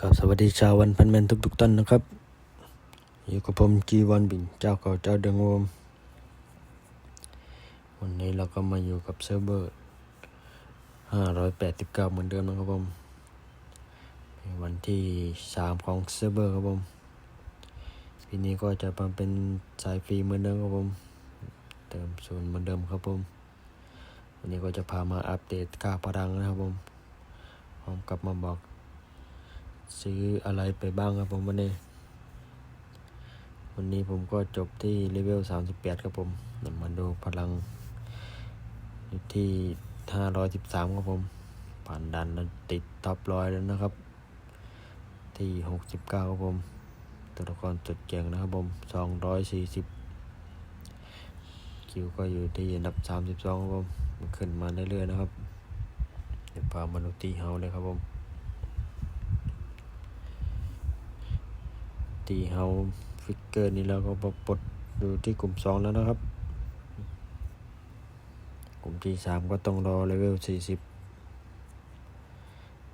กับสวัสดีชาววันพันแมนทุกทุกๆท่านนะครับ อยู่กับผมจีวันบินเจ้าเก่าเจ้าเดิมครับผมวันนี้เราก็มาอยู่กับเซิร์ฟเวอร์589เหมือนเดิมนะครับผมเป็นวันที่3ของเซิร์ฟเวอร์ครับผมปีนี้ก็จะมาเป็นสายฟรีเหมือนเดิมครับผม เติมศูนย์เหมือนเดิมครับผม วันนี้ก็จะพามาอัปเดตค่าพลังนะครับผมพร้อมกับมาบอก ซื้ออะไรไปบ้างครับผมวันนี้ วันนี้ผมก็จบที่เลเวล 38 ครับผมมาดูพลังอยู่ที่ 513 ครับผม ผ่านดันแล้วติดท็อปร้อยแล้วนะครับ ที่ 69 ครับผม ตัวละครจดเก่งนะครับผม 240 คิวก็อยู่ที่อันดับ 32 ครับผม ขึ้นมาเรื่อยๆนะครับ เดี๋ยวพามาดูตีเฮาเลยครับผม ตีเฮาฟิกเกอร์นี้แล้วก็ปลดอยู่ที่กลุ่มสองแล้วนะครับ กลุ่มที่สามก็ต้องรอเลเวลสี่สิบ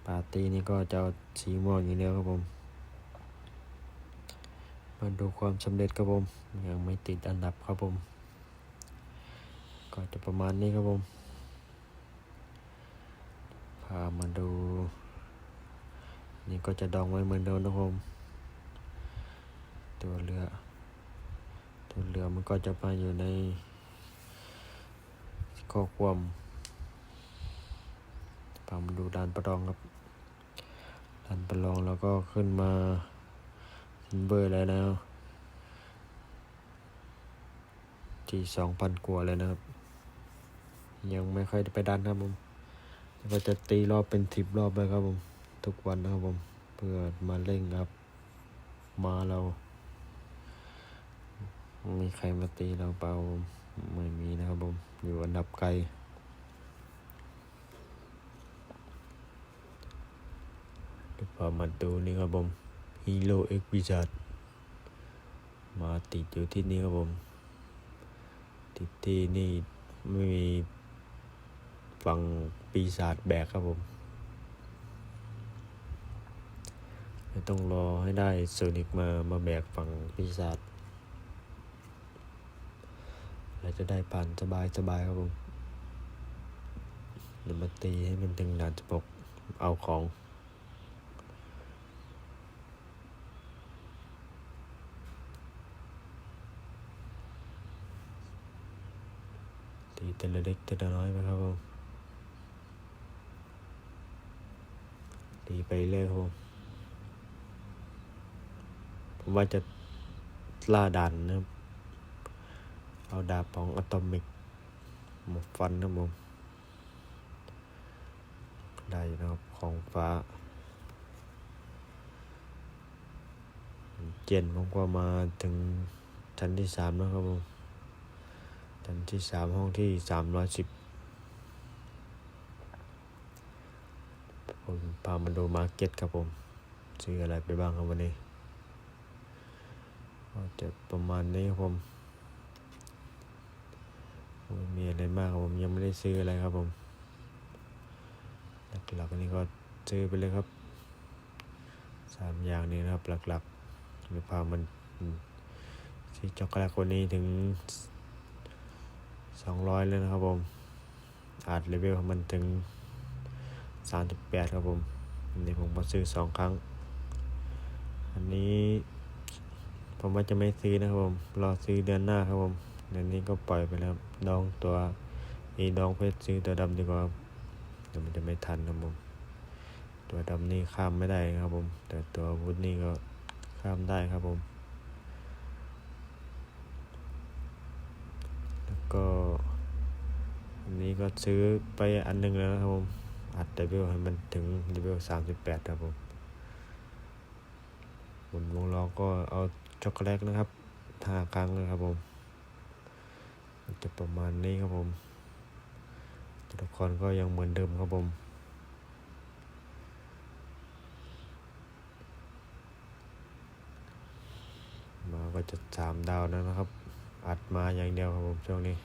ปาร์ตี้นี่ก็จะสีม่วงอย่างเดียวครับผม มาดูความสำเร็จครับผม ยังไม่ติดอันดับครับผม ก็จะประมาณนี้ครับผม พามาดู นี่ก็จะดองไว้เหมือนเดิมนะครับผม ตัวเรือ ตัวเรือมันก็จะมาอยู่ในข้อความพามาดูดานประลองครับดานประลองแล้วก็ขึ้นมาซินเบอร์แล้วนะที่สองพันกว่าเลยนะครับ ยังไม่ค่อยไปดันครับผมก็จะตีรอบเป็นสิบรอบเลยครับผม ทุกวันนะครับผม เพื่อมาเร่งครับ มาเรา มีใครมาตีเราเปล่าไม่มีนะครับผม อยู่อันดับไกลพอมาดูนี่ครับผมฮีโร่เอ็กวิจัดมาติดอยู่ที่นี่ครับผม ติดที่นี่ไม่มีฝั่งปีศาจแบกครับผมต้องรอให้ได้โซนิกมามาแบกฝั่งปีศาจ เราจะได้ผ่านสบายสบายครับผมเดี๋ยวมาตีให้มันถึงด่านสปกเอาของตีแต่ละเล็กแต่ละน้อยไปครับผมตีไปเรื่อยครับผมผมว่าจะล่าด่านนะครับ เอาดาบของอะตอมิกมาฟันนะผมได้นะครับของฟ้า เจนผมก็มาถึงชั้นที่สามแล้วครับผมชั้นที่สามห้องที่สามร้อยสิบผมพามาดูมาร์เก็ตครับผม ซื้ออะไรไปบ้างครับวันนี้ก็จะประมาณนี้ครับผม มีอะไรมากครับผมยังไม่ได้ซื้ออะไรครับผมหลักๆอันนี้ก็ซื้อไปเลยครับสามอย่างนี้นะครับ หลักๆหรือพามันซื้อช็อกโกแลตคนนี้ถึงสองร้อยเลยนะครับผมอาจเลเวลของมันถึงสามสิบแปดครับผมนนี้ผมมาซื้อสองครั้ง อันนี้ผมว่าจะไม่ซื้อนะครับผม รอซื้อเดือนหน้าครับผม อนนี้ก็ปล่อยไปแล้วดองตัวอีดองเพชรซื้อตัวดำดีกว่าครับเดี๋ยวมันจะไม่ทันครับผม ตัวดำนี่ข้ามไม่ได้ครับผม แต่ตัววุฒนี่ก็ข้ามได้ครับผม แล้วก็อันนี้ก็ซื้อไปอันหนึงแล้วครับผม อัดเลเวลให้มันถึงเลเวลสามสิบแปดครับผมบนวงล้อก็เอาช็อกโกแลตนะครับห้าครั้งเลยครับผม จะประมาณนี้ครับผมตัวละครก็ยังเหมือนเดิมครับผมมาก็จะสามดาวแล้วนะครับ อัดมาอย่างเดียวครับผมช่วงนี้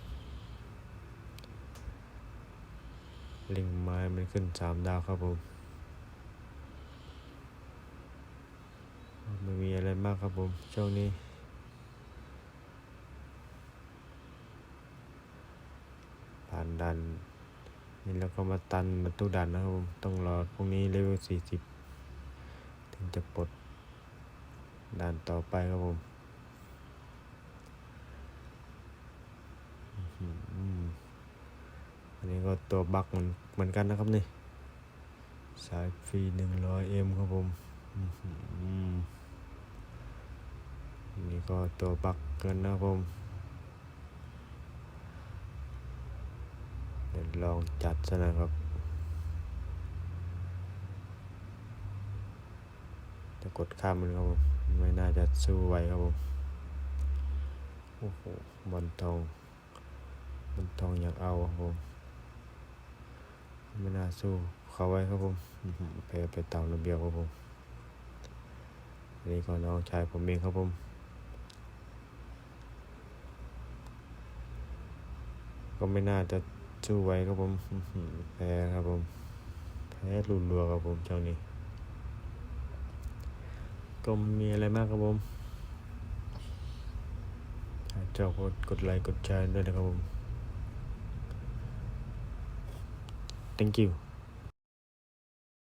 ลิงไม้มันขึ้นสามดาวครับผมไม่มีอะไรมากครับผมช่วงนี้ ผ่านดัน นี่แล้วก็มาตันประตูดันนะครับผมต้องรอพรุ่งนี้เลเวลสี่สิบถึงจะปลดด่านต่อไปครับผมอันนี้ก็ตัวบักเหมือนเหมือนกันนะครับนี่ สายฟรีหนึ่งร้อยเอ็มครับผมอื้อหืออันนี่ก็ตัวบักเกินนะครับผม เดี๋ยว ลองจัดซะนะครับ จะกดข้ามมันครับผมไม่น่าจะสู้ไหวครับผม โอ้โหบอลทองบอลทองอยากเอาครับผมไม่น่าสู้เขาไว้ครับผมไปไปตามระเบียบครับผมนนี้ก็น้องชายผมเองครับผมก็ไม่น่าจะ สู้ไว้ครับผมแพ้ครับผม แพ้รุนรัวครับผมเจ้านี้ก็มีอะไรมากครับผมเจ้ากดกดไลค์กดแชร์ด้วยนะครับผม thank you